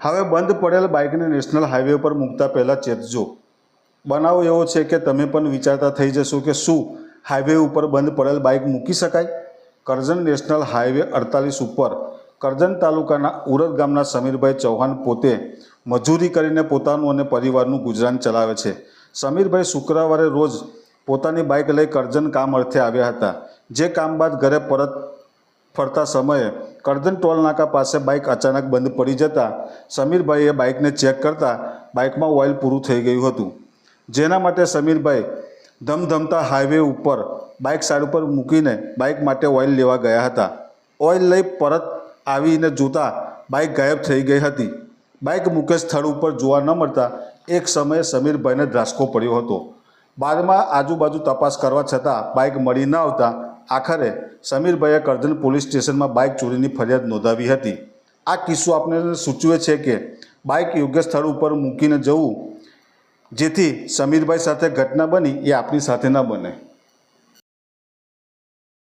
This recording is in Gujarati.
હવે બંધ પડેલ બાઇકને નેશનલ હાઈવે ઉપર મૂકતા પહેલાં ચેતજો. બનાવ એવો છે કે તમે પણ વિચારતા થઈ જશો કે શું હાઈવે ઉપર બંધ પડેલ બાઇક મૂકી શકાય? કરજણ નેશનલ હાઈવે અડતાલીસ ઉપર. કરજણ તાલુકાના ઉરદ ગામના સમીરભાઈ ચૌહાણ પોતે મજૂરી કરીને પોતાનું અને પરિવારનું ગુજરાન ચલાવે છે. સમીરભાઈ શુક્રવારે રોજ પોતાની બાઇક લઈ કરજણ કામ અર્થે આવ્યા હતા. જે કામ બાદ ઘરે પરત ફરતા સમયે કરજણ ટોલનાકા પાસે બાઇક અચાનક બંધ પડી જતાં સમીરભાઈએ બાઇકને ચેક કરતાં બાઇકમાં ઓઇલ પૂરું થઈ ગયું હતું. જેના માટે સમીરભાઈ ધમધમતા હાઈવે ઉપર બાઇક સાઈડ ઉપર મૂકીને બાઇક માટે ઓઇલ લેવા ગયા હતા. ઓઇલ લઈ પરત આવીને જોતા બાઇક ગાયબ થઈ ગઈ હતી. બાઇક મૂકેલ સ્થળ ઉપર જોવા ન મળતા એક સમયે સમીરભાઈને ધ્રાસકો પડ્યો હતો. બાદમાં આજુબાજુ તપાસ કરવા છતાં બાઇક મળી ન આવતા આખરે સમીરભાઈએ કરજણ પોલીસ સ્ટેશનમાં બાઇક ચોરીની ફરિયાદ નોંધાવી હતી. આ કિસ્સો આપણે સૂચવે છે કે બાઇક યોગ્ય સ્થળ ઉપર મૂકીને જવું, જેથી સમીરભાઈ સાથે ઘટના બની એ આપણી સાથે ન બને.